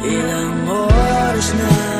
Ilang oras na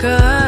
good.